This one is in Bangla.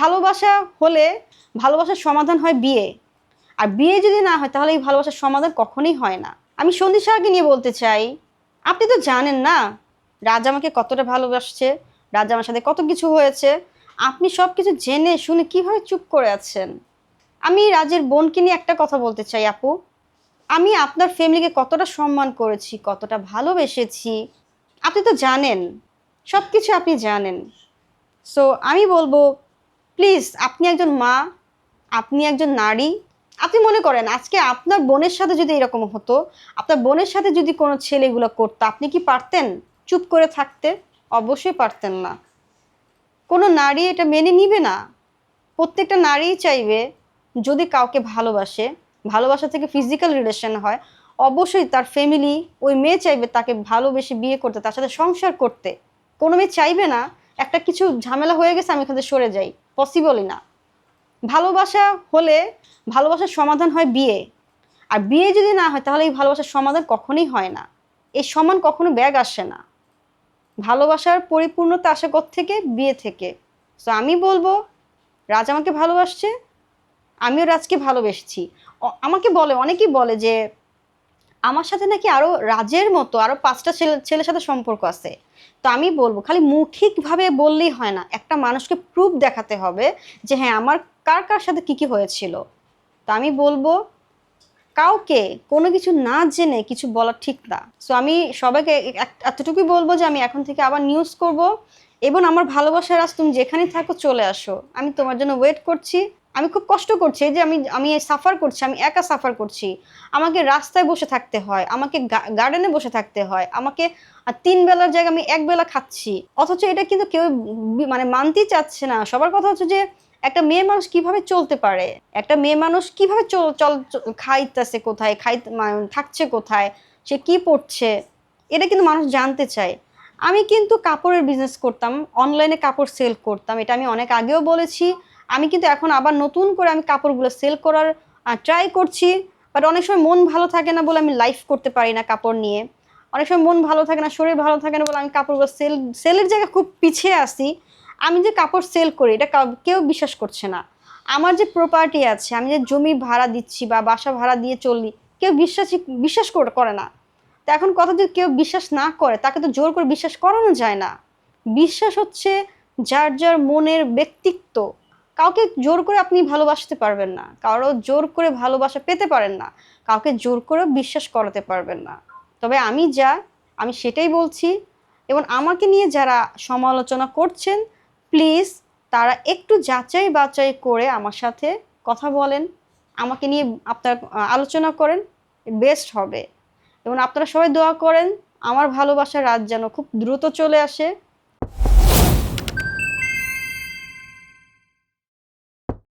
ভালোবাসা হলে ভালোবাসার সমাধান হয় বিয়ে। আর বিয়ে যদি না হয়, তাহলে এই ভালোবাসার সমাধান কখনোই হয় না। আমি সন্দীপ সাহাকে নিয়ে বলতে চাই, আপনি তো জানেন না রাজা আমাকে কতটা ভালোবাসছে, রাজা আমার সাথে কত কিছু হয়েছে। আপনি সব কিছু জেনে শুনে কীভাবে চুপ করে আছেন? আমি রাজের বোনকে নিয়ে একটা কথা বলতে চাই, আপু। আমি আপনার ফ্যামিলিকে কতটা সম্মান করেছি, কতটা ভালোবেসেছি, আপনি তো জানেন সব কিছু আপনি জানেন। সো আমি বলব প্লিজ, আপনি একজন মা, আপনি একজন নারী, আপনি মনে করেন আজকে আপনার বোনের সাথে যদি এরকম হতো, আপনার বোনের সাথে যদি কোনো ছেলেগুলো করতো, আপনি কি পারতেন চুপ করে থাকতে? অবশ্যই পারতেন না। কোনো নারী এটা মেনে নিবে না। প্রত্যেকটা নারীই চাইবে যদি কাউকে ভালোবাসে, ভালোবাসা থেকে ফিজিক্যাল রিলেশন হয়, অবশ্যই তার ফ্যামিলি ওই মেয়ে চাইবে তাকে ভালোবেসে বিয়ে করতে, তার সাথে সংসার করতে। কোনো মেয়ে চাইবে না, একটা কিছু ঝামেলা হয়ে গেছে, আমি এখান থেকে সরে যাই। পসিবলই না। ভালোবাসা হলে ভালোবাসার সমাধান হয় বিয়ে। আর বিয়ে যদি না হয়, তাহলে এই ভালোবাসার সমাধান কখনোই হয় না। এই সমান কখনো ব্যাগ আসে না। ভালোবাসার পরিপূর্ণতা আসে থেকে? বিয়ে থেকে। সো আমি বলব, রাজ আমাকে ভালোবাসছে, আমিও রাজকে ভালোবেসেছি। আমাকে বলে, অনেকেই বলে যে আমার সাথে নাকি আরও রাজের মতো, আরও পাঁচটা ছেলে ছেলের সাথে সম্পর্ক আছে। তো আমি বলব, খালি মৌখিকভাবে বললেই হয় না। একটা মানুষকে প্রুফ দেখাতে হবে যে হ্যাঁ আমার কার কার সাথে কি কি হয়েছিল। তো আমি বলব, কাউকে কোনো কিছু না জেনে কিছু বলা ঠিক না। সো আমি সবাইকে এতটুকুই বলব যে আমি এখন থেকে আবার নিউজ করব। এবং আমার ভালোবাসার আজ তুমি যেখানেই থাকো চলে আসো। আমি তোমার জন্য ওয়েট করছি। আমি খুব কষ্ট করছি যে আমি আমি সাফার করছি, আমি একা সাফার করছি। আমাকে রাস্তায় বসে থাকতে হয়, আমাকে গার্ডেনে বসে থাকতে হয়, আমাকে তিন বেলার জায়গায় আমি এক বেলা খাচ্ছি। অথচ এটা কিন্তু কেউ মানে মানতেই চাচ্ছে না। সবার কথা হচ্ছে যে একটা মেয়ে মানুষ কীভাবে চলতে পারে? একটা মেয়ে মানুষ কীভাবে চল চল খাইতেছে কোথায়? খাই থাকছে কোথায়? সে কি পড়ছে? এটা কিন্তু মানুষ জানতে চায়। আমি কিন্তু কাপড়ের বিজনেস করতাম অনলাইনে কাপড় সেল করতাম। এটা আমি অনেক আগেও বলেছি। আমি কিন্তু এখন আবার নতুন করে আমি কাপড়গুলো সেল করার ট্রাই করছি। বাট অনেক সময় মন ভালো থাকে না বলে আমি লাইফ করতে পারি না কাপড় নিয়ে। অনেক সময় মন ভালো থাকে না, শরীর ভালো থাকে না বলে আমি কাপড়গুলো সেল সেলের জায়গায় খুব পিছিয়ে আসি আমি যে কাপড় সেল করি, এটা কেউ বিশ্বাস করছে না। আমার যে প্রপার্টি আছে, আমি যে জমি ভাড়া দিচ্ছি বা বাসা ভাড়া দিয়ে চলি, কেউ বিশ্বাসই, বিশ্বাস করে- করে না। তো এখন কথা যদি কেউ বিশ্বাস না করে, তাকে তো জোর করে বিশ্বাস করানো যায় না। বিশ্বাস হচ্ছে যার যার মনের ব্যক্তিত্ব। কাউকে জোর করে আপনি ভালোবাসতে পারবেন না, কারও জোর করে ভালোবাসা পেতে পারেন না, কাউকে জোর করে বিশ্বাস করাতে পারবেন না। তবে আমি যা, আমি সেটাই বলছি, এবং আমাকে নিয়ে যারা সমালোচনা করছেন প্লিজ তারা একটু যাচাই বাচাই করে আমার সাথে কথা বলেন, আমাকে নিয়ে আপনার আলোচনা করেন বেস্ট হবে। এবং আপনারা সবাই দোয়া করেন, আমার ভালোবাসার রাত যেন খুব দ্রুত চলে আসে।